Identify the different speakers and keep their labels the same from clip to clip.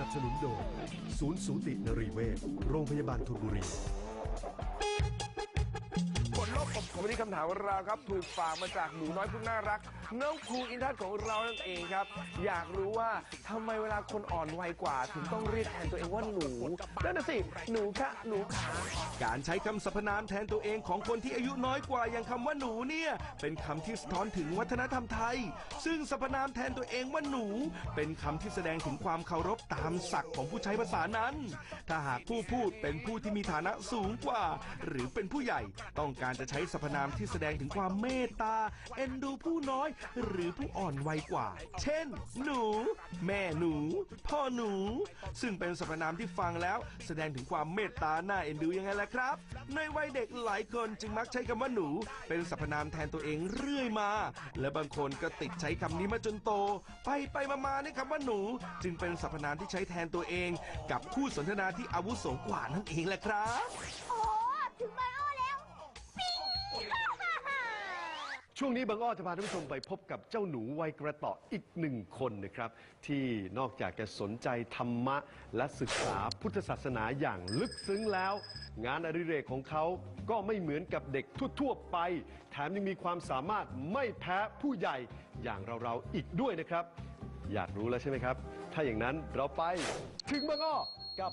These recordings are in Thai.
Speaker 1: นับสนุนโดยศูนย์สูตินรีเวชโรงพยาบาลธนบุรี
Speaker 2: วันนี้คำถามของเราครับถูกฝากมาจากหนูน้อยผู้น่ารัก น้องครูอินทัศน์ของเรานั่นเองครับ อยากรู้ว่าทำไมเวลาคนอ่อนวัยกว่า ถึงต้องเรียกแทนตัวเองว่าหนูนั่นน่ะสิหนูคะหนูขา
Speaker 3: การใช้คำสรรพนามแทนตัวเองของคนที่อายุน้อยกว่าอย่างคำว่าหนูเนี่ยเป็นคำที่สะท้อนถึงวัฒนธรรมไทย ซึ่งสรรพนามแทนตัวเองว่าหนู เป็นคำที่แสดงถึงความเคารพตามศักดิ์ของผู้ใช้ภาษานั้น ถ้าหากผู้พูดเป็นผู้ที่มีฐานะสูงกว่า หรือเป็นผู้ใหญ่ต้องการจะใช้สรรพพนามที่แสดงถึงความเมตตา เอ็นดูผู้น้อย หรือผู้อ่อนวัยกว่า เช่น หนู แม่หนู พ่อหนู ซึ่งเป็นสรรพนามที่ฟังแล้ว แสดงถึงความเมตตาน่าเอ็นดูยังไงล่ะครับ ในวัยเด็กหลายคนจึงมักใช้คำว่าหนู เป็นสรรพนามแทนตัวเองเรื่อยมา และบางคนก็ติดใช้คำนี้มาจนโต ไปไปมามาในคำว่าหนู จึงเป็นสรรพนามที่ใช้แทนตัวเอง กับคู่สนทนาที่อาวุโสกว่านั่นเองแหละครับ
Speaker 4: โอ้ ถึงบา
Speaker 1: ช่วงนี้บางอ้อจะพาท่านผู้ชมไปพบกับเจ้าหนูวัยกระเต่ออีกหนึ่งคนนะครับ ที่นอกจากจะสนใจธรรมะและศึกษาพุทธศาสนาอย่างลึกซึ้งแล้ว งานอดิเรกของเขาก็ไม่เหมือนกับเด็กทั่วๆไป แถมยังมีความสามารถไม่แพ้ผู้ใหญ่อย่างเราๆอีกด้วยนะครับ อยากรู้แล้วใช่ไหมครับ ถ้าอย่างนั้นเราไปถึงบางอ้อกับ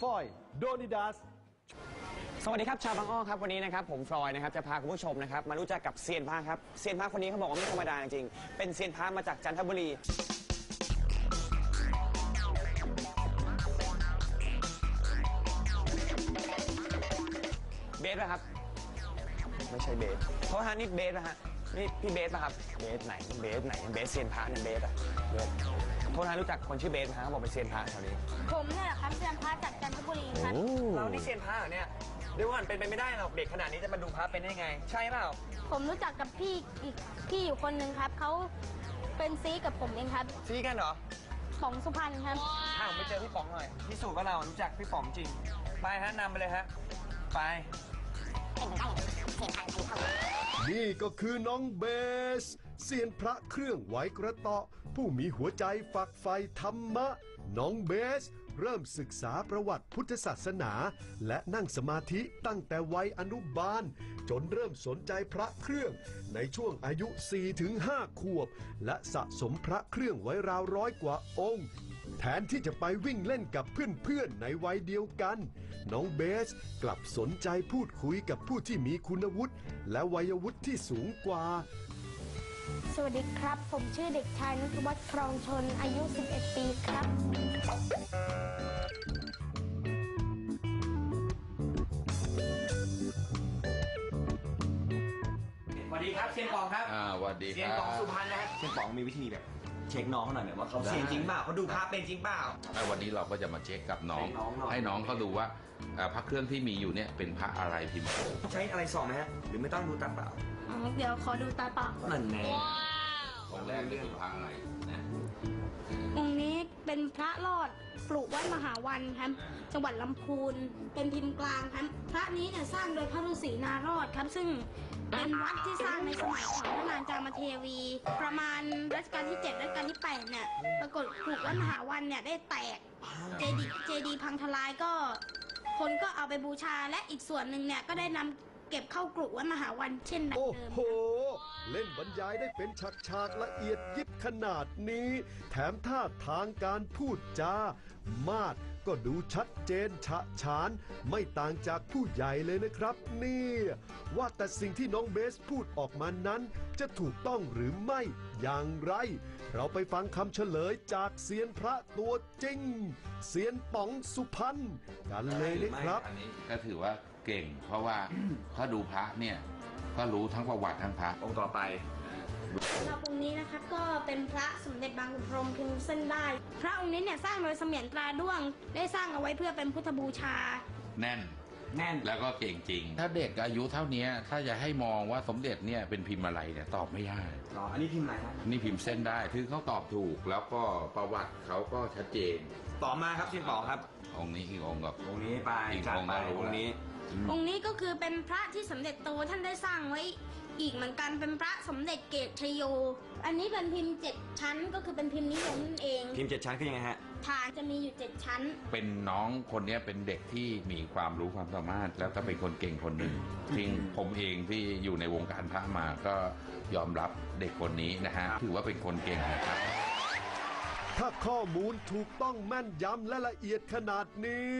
Speaker 1: ฟอยโดนิดัส
Speaker 5: สวัสดีครับชาวบางอ้อครับวันนี้นะครับผมฟลอยนะครับจะพาคุณผู้ชมนะครับมารู้จักกับเซียนพระครับเซียนพระคนนี้เขาบอกว่าไม่ธรรมดาจริงๆเป็นเซียนพระมาจากจันทบุรี เบสป่ะครับ ไม่ใช่เบสเพราะฮะนี่เบสป่ะฮะนี่พี่เบสป่ะครับเบสไหนเบสไหนเบสเซียนพระเนี่ยเบสอะเบสโทษนะรู้จักคนชื่อเบสไหมฮะเขาบอกเป็นเซียนพระแถวนี้
Speaker 4: ผมเนี่ยแหละครับเซียนพระจากจันทบุรีครับ
Speaker 5: เรานี่เซียนพระเหรอเนี่ย เดี๋ยวก่อนเป็นไปไม่ได้หรอกเด็กขนาดนี้จะมาดูพระเป็นได้ไง ใช่เปล่า
Speaker 4: ผมรู้จักกับพี่อีกพี่อยู่คนหนึ่งครับเขาเป็นซีกับผมเองครับ
Speaker 5: ซีกันเหรอ
Speaker 4: ป๋องสุพรรณครับ
Speaker 5: ถ้าผมไปเจอพี่ป๋องหน่อยพิสูจน์ว่าเรารู้จักพี่ป๋องจริง ไปฮะนำไปเลยฮะไป
Speaker 1: นี่ นี่ก็คือน้องเบสเซียนพระเครื่องไหวกระเตาะ ผู้มีหัวใจฝักใฝ่ธรรมะ น้องเบส เริ่มศึกษาประวัติพุทธศาสนา และนั่งสมาธิตั้งแต่วัยอนุบาล จนเริ่มสนใจพระเครื่อง ในช่วงอายุ 4-5 ขวบ และสะสมพระเครื่องไว้ราวร้อยกว่าองค์ แทนที่จะไปวิ่งเล่นกับเพื่อนๆในวัยเดียวกัน น้องเบสกลับสนใจพูดคุยกับผู้ที่มีคุณวุฒิและวัยวุฒิที่สูงกว่า
Speaker 4: สวัสดีครับ ผมชื่อเด็กชายนุทวัฒน์ครองชนอายุ 11 ปีครับ
Speaker 5: สวัสดีครับเซียนป๋องครับ
Speaker 6: อ่าสวัสดี
Speaker 5: เซียน
Speaker 6: ค
Speaker 5: ป๋
Speaker 6: รั
Speaker 5: อง
Speaker 6: บ
Speaker 5: สุพรรณนะฮะเซียนป๋องมีวิธีแบบ เช็คน้องเขาหน่อยแบบว่าเขาเซียนจริงเปล่าเขาดูพระเป็นจริงเปล่า
Speaker 6: แล้ววันนี้เราก็จะมาเช็คกับน้อง
Speaker 5: เช็คน้องหน่อย
Speaker 6: ให้น้องเขาดูว่าอ่าพระเครื่องที่มีอยู่เนี่ยเป็นพระอะไรพิมพ์
Speaker 5: ใช้อะไรส่องไหมฮะหรือไม่ต้องดูตาเปล่า
Speaker 4: เดี๋ยวขอดูตาเปล่า
Speaker 5: นั่นแน่
Speaker 6: องค์แรกนี่คือพระอะไรนะ
Speaker 4: องค์นี้เป็นพระรอดปลูกวัดมหาวันครับ จังหวัดลำพูน เป็นพิมพ์กลางครับ พระนี้เนี่ยสร้างโดยพระฤาษีนารอดครับ ซึ่งเป็นวัดที่สร้างในสมัยของพระนางจามเทวี ประมาณ เนี่ย ปรากฏปลูกวัดมหาวันเนี่ยได้แตก เจดีย์เจดีย์พังทลายก็ คนก็เอาไปบูชาและอีกส่วนหนึ่งเนี่ยก็ได้นำเก็บเข้ากรุวัดมหาวันเช่นดัง
Speaker 1: โอ้
Speaker 4: เดิม
Speaker 1: โห เล่นบรรยายได้เป็นฉากๆละเอียดยิบขนาดนี้ แถมท่าทางการพูดจา มาด ก็ดูชัดเจนฉะฉาน ไม่ต่างจากผู้ใหญ่เลยนะครับ เนี่ย ว่าแต่สิ่งที่น้องเบสพูดออกมานั้น จะถูกต้องหรือไม่อย่างไร เราไปฟังคำเฉลยจากเซียนพระตัวจริง เซียนป๋องสุพรรณกันเลยนะครับ
Speaker 6: อันนี้ก็ถือว่าเก่ง เพราะว่าถ้าดูพระเนี่ยก็รู้ทั้งประวัติทั้งพระ
Speaker 5: องค์ต่อไป
Speaker 4: สำหรับองค์นี้นะครับก็เป็นพระสมเด็จบางขุนพรหมพิมพ์เส้นได้ พระองค์นี้เนี่ยสร้างโดยเสมียนตราด้วง ได้สร้างเอาไว้เพื่อเป็นพุทธบูชา
Speaker 6: แน่น
Speaker 5: แน่น
Speaker 6: แล้วก็เก่งจริง ถ้าเด็กอายุเท่านี้ถ้าจะให้มองว่าสมเด็จเนี่ยเป็นพิมพ์อะไรเนี่ยตอบไม่ได้
Speaker 5: หรออันนี้พิมพ์อะไรฮะ
Speaker 6: นี่พิมพ์เส้นได้คือเขาตอบถูกแล้วก็ประวัติเขาก็ชัดเจน
Speaker 5: ต่อมาครับเซียนป๋องครับ
Speaker 6: องค์นี้อีกองค์กับ
Speaker 5: องค์นี้ไป
Speaker 6: อีก
Speaker 5: จัด
Speaker 6: องค์
Speaker 5: ไป
Speaker 6: ก็รู้
Speaker 5: องค์นี้
Speaker 4: องค์นี้ก็คือเป็นพระที่สมเด็จโตท่านได้สร้างไว้ อีกเหมือนกันเป็นพระสมเด็จเกตชโย อันนี้เป็นพิมพ์เจ็ดชั้นก็คือเป็นพิมพ์นิยมนั่นเอง
Speaker 5: พิมพ์เจ็ดชั้นคือยังไงฮะ
Speaker 4: ฐานจะมีอยู่เจ็ดชั้น
Speaker 6: เป็นน้องคนเนี้ยเป็นเด็กที่มีความรู้ความสามารถ แล้วก็เป็นคนเก่งคนหนึ่งซึ่งผมเองที่อยู่ในวงการพระมาก็ยอมรับเด็กคนนี้นะฮะถือว่าเป็นคนเก่งนะครับ
Speaker 1: ถ้าข้อมูลถูกต้องแม่นยำและละเอียดขนาดนี้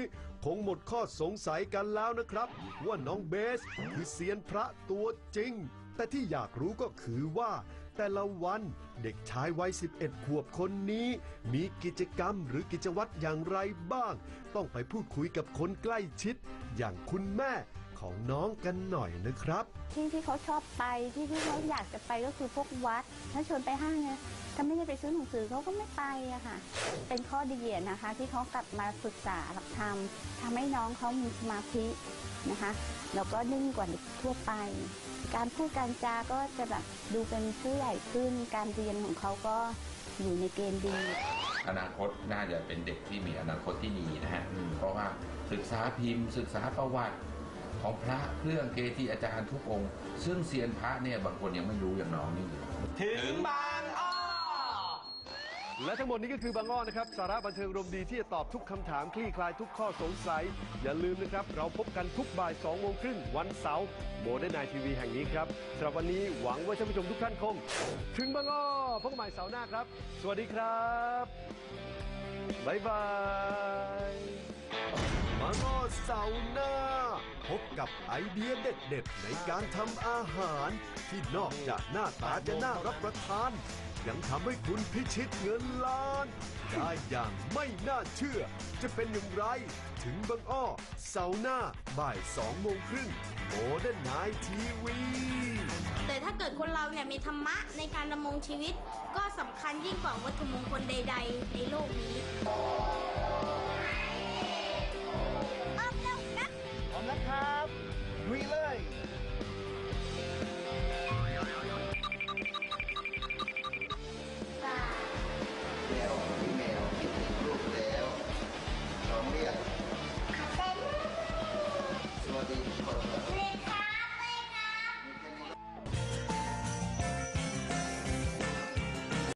Speaker 1: คงหมดข้อสงสัยกันแล้วนะครับ ว่าน้องเบสคือเซียนพระตัวจริง แต่ที่อยากรู้ก็คือว่า แต่ละวันเด็กชายวัย 11 ขวบคนนี้ มีกิจกรรมหรือกิจวัตรอย่างไรบ้าง ต้องไปพูดคุยกับคนใกล้ชิด อย่างคุณแม่ของน้องกันหน่อยนะครับ
Speaker 7: ที่ที่เขาชอบไปที่ที่เขาอยากจะไปก็คือพวกวัด ถ้าชวนไปห้างเนี่ยถ้าไม่ได้ไปซื้อหนังสือเขาก็ไม่ไปอะค่ะ เป็นข้อดีอะนะคะ ที่เขากลับมาศึกษาหลักธรรมทำให้น้องเขามีสมาธินะคะแล้วก็นิ่งกว่าเด็กทั่วไป การพูดการจาก็จะแบบดูเป็นผู้ใหญ่ขึ้น การเรียนของเขาก็อยู่ในเกณฑ์ดี
Speaker 6: อนาคตน่าจะเป็นเด็กที่มีอนาคตที่ดีนะฮะเพราะว่าศึกษาพิมพ์ ศึกษาประวัติของพระเครื่องเกจิอาจารย์ทุกองค์ ซึ่งเซียนพระเนี่ยบางคนยังไม่รู้อย่างน้องนี่
Speaker 5: ถึงบางอ้อ
Speaker 1: และทั้งหมดนี้ก็คือบางอ้อนะครับ สาระบันเทิงรวมดีที่จะตอบทุกคำถามคลี่คลายทุกข้อสงสัย อย่าลืมนะครับ เราพบกันทุกบ่าย2โมงครึ่งวันเสาร์โมเดิร์นไนทีวีแห่งนี้ครับสำหรับวันนี้หวังว่าท่านผู้ชมทุกท่านคง ถึงบางอ้อพบกันใหม่เสาร์หน้าครับ สวัสดีครับบ๊ายบายบางอ้อเสาร์หน้า พบกับไอเดียเด็ดๆในการทำอาหาร ที่นอกจากหน้าตาจะน่ารับประทาน ยังทำให้คุณพิชิตเงินล้าน ได้อย่างไม่น่าเชื่อ จะเป็นอย่างไร ถึงบางอ้อ เสาร์หน้า บ่ายสองโมงครึ่งโมเดิร์นไนทีวี
Speaker 4: แต่ถ้าเกิดคนเราเนี่ยมีธรรมะในการดำรงชีวิต ก็สำคัญยิ่งกว่าวัตถุมงคลใด ๆ ในโลกนี้